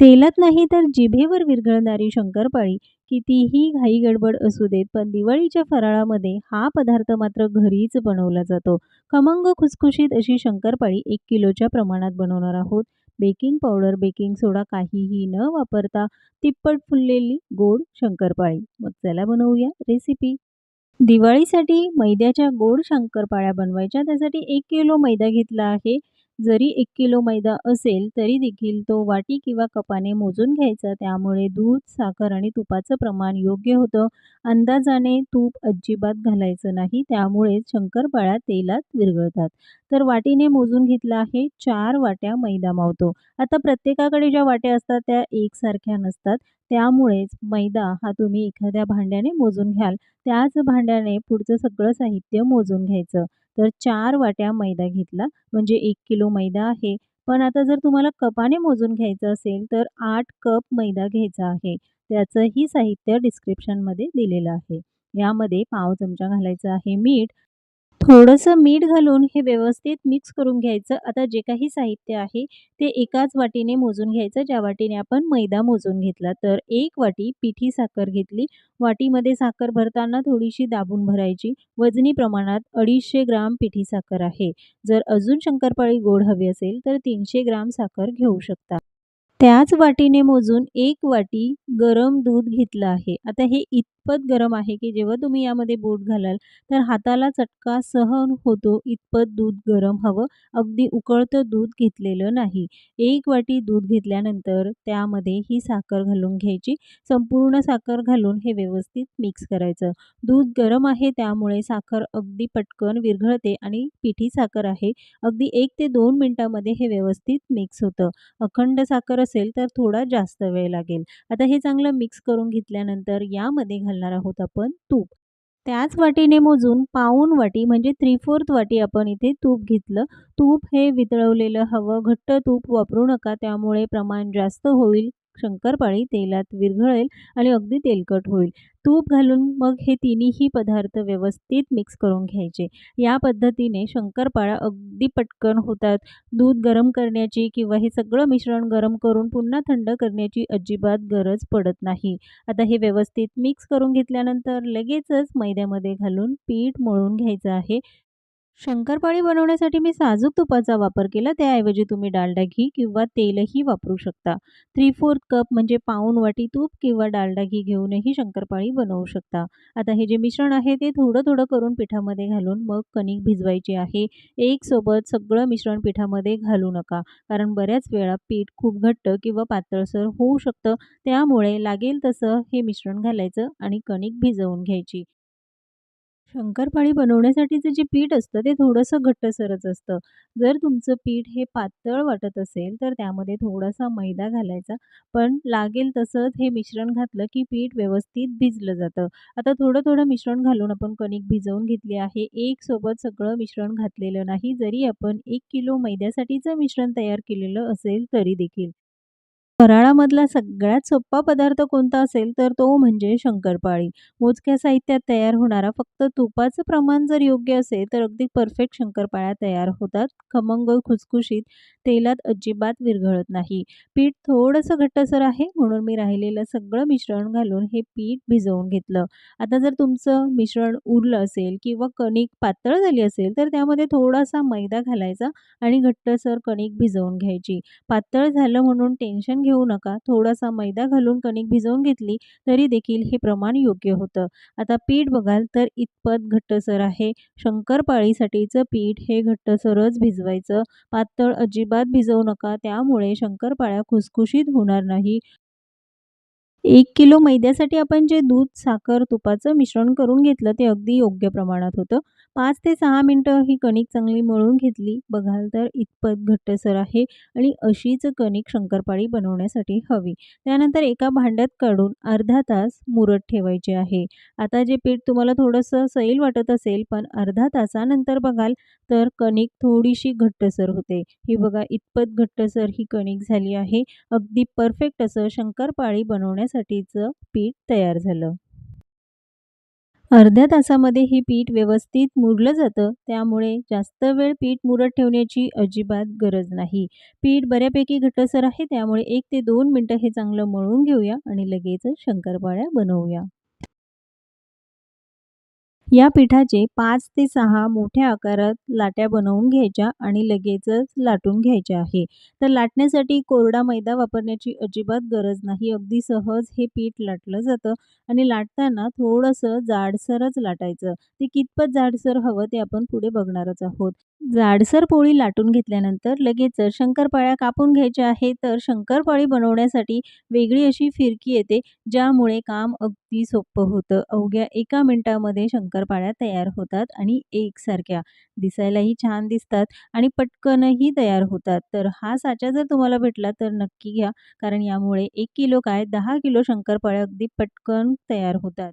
तेलात नाही तर जिभेवर विरघळणारी शंकरपाळी कितीही घाई-गडबड असू देत, पण दिवाळीच्या फराळामध्ये हा पदार्थ मात्र घरीच बनवला जातो. खमंग खुसखुशीत अशी शंकरपाळी एक किलोच्या प्रमाणात बनवणार आहोत. बेकिंग पावडर, बेकिंग सोडा काहीही न वापरता तिप्पट फुललेली गोड शंकरपाळी. मग चला बनवूया रेसिपी. दिवाळीसाठी मैद्याच्या गोड शंकरपाळ्या बनवायच्या. त्यासाठी एक किलो मैदा घेतला आहे. जरी एक किलो मैदा असेल तरी देखील तो वाटी किंवा कपाने मोजून घ्यायचा. त्यामुळे दूध, साखर आणि तुपाचं प्रमाण योग्य होतं. अंदाजाने तूप अजिबात घालायचं नाही. त्यामुळेच शंकरपाळ्या तेलात विरघळतात. तर वाटीने मोजून घेतला आहे. चार वाट्या मैदा मावतो. आता प्रत्येकाकडे ज्या वाट्या असतात त्या एकसारख्या नसतात. त्यामुळेच मैदा हा तुम्ही एखाद्या भांड्याने मोजून घ्याल. त्याच भांड्याने पुढचं सगळं साहित्य मोजून घ्यायचं. तर चार वाट्या मैदा घेतला म्हणजे एक किलो मैदा आहे. पण आता जर तुम्हाला कपाने मोजून घ्यायचं असेल तर आठ कप मैदा घ्यायचा आहे. त्याचंही साहित्य डिस्क्रिप्शनमध्ये दिलेलं आहे. यामध्ये पाव चमचा घालायचं आहे मीठ. थोडंसं मीठ घालून हे व्यवस्थित मिक्स करून घ्यायचं. आता जे काही साहित्य आहे ते एकाच वाटीने मोजून घ्यायचं ज्या वाटीने आपण मैदा मोजून घेतला. तर एक वाटी पिठी साखर घेतली. वाटीमध्ये साखर भरताना थोडीशी दाबून भरायची. वजनी प्रमाणात 250 ग्राम पिठी साखर आहे. जर अजून शंकरपाळी गोड हवी असेल तर तीनशे ग्राम साखर घेऊ शकता. त्याच वाटीने मोजून एक वाटी गरम दूध घेतलं आहे. आता हे इत इतपत गरम आहे की जेव्हा तुम्ही यामध्ये बोट घालाल तर हाताला चटका सहन होतो इतपत दूध गरम हवं. अगदी उकळतं दूध घेतलेलं नाही. एक वाटी दूध घेतल्यानंतर त्यामध्ये ही साखर घालून घ्यायची. संपूर्ण साखर घालून हे व्यवस्थित मिक्स करायचं. दूध गरम आहे त्यामुळे साखर अगदी पटकन विरघळते आणि पिठी साखर आहे. अगदी एक ते दोन मिनटामध्ये हे व्यवस्थित मिक्स होतं. अखंड साखर असेल तर थोडा जास्त वेळ लागेल. आता हे चांगलं मिक्स करून घेतल्यानंतर यामध्ये घाल घालणार आहोत आपण तूप. त्याच वाटीने मोजून पाऊन वाटी म्हणजे 3/4 वाटी आपण इथे तूप घेतलं. तूप हे वितळवलेलं हवं. घट्ट तूप वापरू नका. त्यामुळे प्रमाण जास्त होईल. शंकरपाळी तेलात विरघळेल आणि अगदी तेलकट होईल. तूप घालून मग हे तिन्हीही पदार्थ व्यवस्थित मिक्स करून घ्यायचे. या पद्धतीने शंकरपाळा अगदी पटकन होतात. दूध गरम करण्याची किंवा हे सगळं मिश्रण गरम करून पुन्हा थंड करण्याची अजिबात गरज पडत नाही. आता हे व्यवस्थित मिक्स करून घेतल्यानंतर लगेचच मैद्यामध्ये घालून पीठ मळून घ्यायचं आहे. शंकरपाळी बनवण्यासाठी मी साजूक तुपाचा वापर केला. त्याऐवजी तुम्ही डालडा घी किंवा तेलही वापरू शकता. 3/4 कप म्हणजे पाऊण वाटी तूप किंवा डालडा घी घेऊनही शंकरपाळी बनवू शकता. आता हे जे मिश्रण आहे ते थोडं-थोडं करून पिठामध्ये घालून मग कणिक भिजवायची आहे. एकसोबत सगळं मिश्रण पिठामध्ये घालू नका. कारण बऱ्याच वेळा पीठ खूप घट्ट किंवा पातळसर होऊ शकतं. त्यामुळे लागेल तसं हे मिश्रण घालायचं आणि कणिक भिजवून घ्यायची. शंकरपाळी बनवण्यासाठीचं जे पीठ असतं ते थोडंसं घट्टसरच असतं. जर तुमचं पीठ हे पातळ वाटत असेल तर त्यामध्ये थोडासा मैदा घालायचा. पण लागेल तसंच हे मिश्रण घातलं की पीठ व्यवस्थित भिजलं जातं. आता थोडं-थोडं मिश्रण घालून आपण कणिक भिजवून घेतली आहे. एकसोबत सगळं मिश्रण घातलेलं नाही. जरी आपण एक किलो मैद्यासाठीचं मिश्रण तयार केलेलं असेल तरी देखील. फराळामधला सगळ्यात सोपा पदार्थ कोणता असेल तर तो म्हणजे शंकरपाळी. मोजक्या साहित्यात तयार होणारा फक्त तुपाचं प्रमाण जर योग्य असेल तर अगदी परफेक्ट शंकरपाळ्या तयार होतात. खमंग, खुसखुशीत, तेलात अजिबात विरघळत नाही. पीठ थोडंसं घट्टसर आहे म्हणून मी राहिलेलं सगळं मिश्रण घालून हे पीठ भिजवून घेतलं. आता जर तुमचं मिश्रण उरलं असेल किंवा कणिक पातळ झाली असेल तर त्यामध्ये थोडासा मैदा घालायचा आणि घट्टसर कणिक भिजवून घ्यायची. पातळ झालं म्हणून टेन्शन घेऊ नका. थोडासा मैदा घालून कणिक भिजवून घेतली तरी देखील हे प्रमाण योग्य होतं. आता पीठ बघाल तर इतपत घट्टसर आहे. शंकरपाळीसाठीचं पीठ हे घट्टसरच भिजवायचं. पातळ अजिबात भिजवू नका. त्यामुळे शंकरपाळ्या खुसखुशीत होणार नाही. एक किलो मैद्यासाठी आपण जे दूध, साखर, तुपाचं मिश्रण करून घेतलं ते अगदी योग्य प्रमाणात होतं. पाच ते सहा मिनटं ही कणिक चांगली मळून घेतली. बघाल तर इतपत घट्टसर आहे आणि अशीच कणिक शंकरपाळी बनवण्यासाठी हवी. त्यानंतर एका भांड्यात काढून अर्धा तास मुरत ठेवायची आहे. आता जे पीठ तुम्हाला थोडंसं सैल वाटत असेल पण अर्धा तासानंतर बघाल तर कणिक थोडीशी घट्टसर होते. ही बघा इतपत घट्टसर ही कणिक झाली आहे. अगदी परफेक्ट असं शंकरपाळी बनवण्यासाठीचं पीठ तयार झालं. अर्ध्या तासामध्ये हे पीठ व्यवस्थित मुरलं जातं त्यामुळे जास्त वेळ पीठ मुरत ठेवण्याची अजिबात गरज नाही पीठ बऱ्यापैकी घटसर आहे त्यामुळे एक ते दोन मिनटं हे चांगलं मळून घेऊया आणि लगेचच शंकरपाळ्या बनवूया या पिठाचे पाच ते सहा मोठ्या आकारात लाट्या बनवून घ्यायच्या आणि लगेचच लाटून घ्यायच्या आहे. तर लाटण्यासाठी कोरडा मैदा वापरण्याची अजिबात गरज नाही. अगदी सहज हे पीठ लाटलं जातं आणि लाटताना थोडंसं जाडसरच लाटायचं. ते कितपत जाडसर हवं ते आपण पुढे बघणारच आहोत. जाडसर पोळी लाटून घेतल्यानंतर लगेच शंकरपाळ्या कापून घ्यायच्या आहे तर शंकरपाळी बनवण्यासाठी वेगळी अशी फिरकी येते ज्यामुळे काम अगदी सोपं होतं. अवघ्या एका मिनटामध्ये शंकरपाळ्या तयार होतात आणि एकसारख्या दिसायलाही छान दिसतात आणि पटकनही तयार होतात. तर हा साचा जर तुम्हाला भेटला तर नक्की घ्या कारण यामुळे एक किलो काय दहा किलो शंकरपाळ्या अगदी पटकन तयार होतात.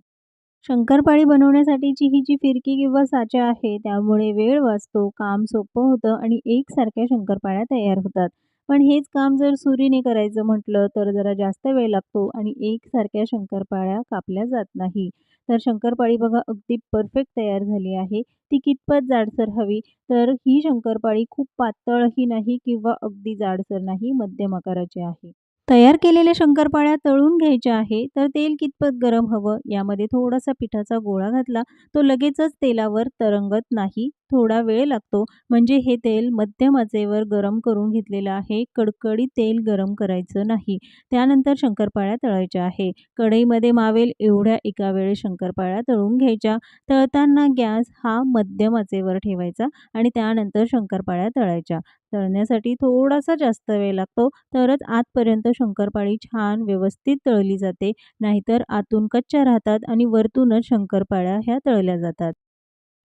शंकरपाळी बनवण्यासाठीची ही जी फिरकी किंवा साचा आहे त्यामुळे वेळ वाचतो काम सोपं होतं आणि एकसारख्या शंकरपाळ्या तयार होतात. पण हेच काम जर सुरीने करायचं म्हटलं तर जरा जास्त वेळ लागतो आणि एकसारख्या शंकरपाळ्या कापल्या जात नाही. तर शंकरपाळी बघा अगदी परफेक्ट तयार झाली आहे. ती कितपत जाडसर हवी? तर ही शंकरपाळी खूप पातळही नाही किंवा अगदी जाडसर नाही मध्यम आकाराची आहे. तयार केलेल्या शंकरपाळ्या तळून घ्यायच्या आहे तर तेल कितपत गरम हवं? यामध्ये थोडासा पिठाचा गोळा घातला तो लगेचच तेलावर तरंगत नाही थोडा वेळ लागतो. म्हणजे हे तेल मध्यम आचेवर गरम करून घेतलेलं आहे कडकडीत तेल गरम करायचं नाही. त्यानंतर शंकरपाळ्या तळायच्या आहे. कढईमध्ये मावेल एवढ्या एका वेळी शंकरपाळ्या तळून घ्यायच्या. तळताना गॅस हा मध्यम आचेवर ठेवायचा आणि त्यानंतर शंकरपाळ्या तळायच्या. तळण्यासाठी थोडासा जास्त वेळ लागतो. तरच आतपर्यंत शंकरपाळी छान व्यवस्थित तळली जाते. नाहीतर आतून कच्च्या राहतात आणि वरतूनच शंकरपाळ्या ह्या तळल्या जातात.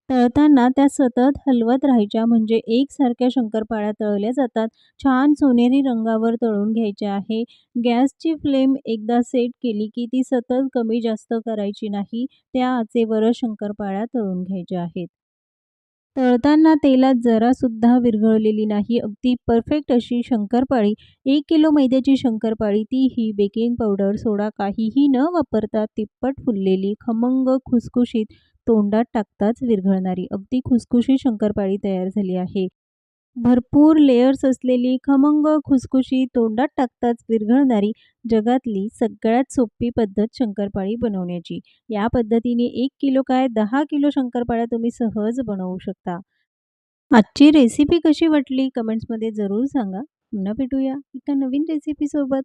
तळताना त्या सतत हलवत राहायच्या म्हणजे एकसारख्या शंकरपाळ्या तळल्या जातात. छान सोनेरी रंगावर तळून घ्यायच्या आहे. गॅसची फ्लेम एकदा सेट केली की ती सतत कमी जास्त करायची नाही. त्या आचेवरच शंकरपाळ्या तळून घ्यायच्या आहेत. तळताना तेलात जरासुद्धा विरघळलेली नाही. अगदी परफेक्ट अशी शंकरपाळी एक किलो मैद्याची शंकरपाळी तीही बेकिंग पावडर सोडा काहीही न वापरता तिप्पट फुललेली खमंग खुसखुशीत तोंडात टाकताच विरघळणारी अगदी खुसखुशीत शंकरपाळी तयार झाली आहे. भरपूर लेयर्स असलेली खमंग खुसखुशी तोंडात टाकताच विरघळणारी जगातली सगळ्यात सोपी पद्धत शंकरपाळी बनवण्याची. या पद्धतीने एक किलो काय दहा किलो शंकरपाळ्या तुम्ही सहज बनवू शकता. आजची रेसिपी कशी वाटली? कमेंट्समध्ये जरूर सांगा. पुन्हा भेटूया एका नवीन रेसिपीसोबत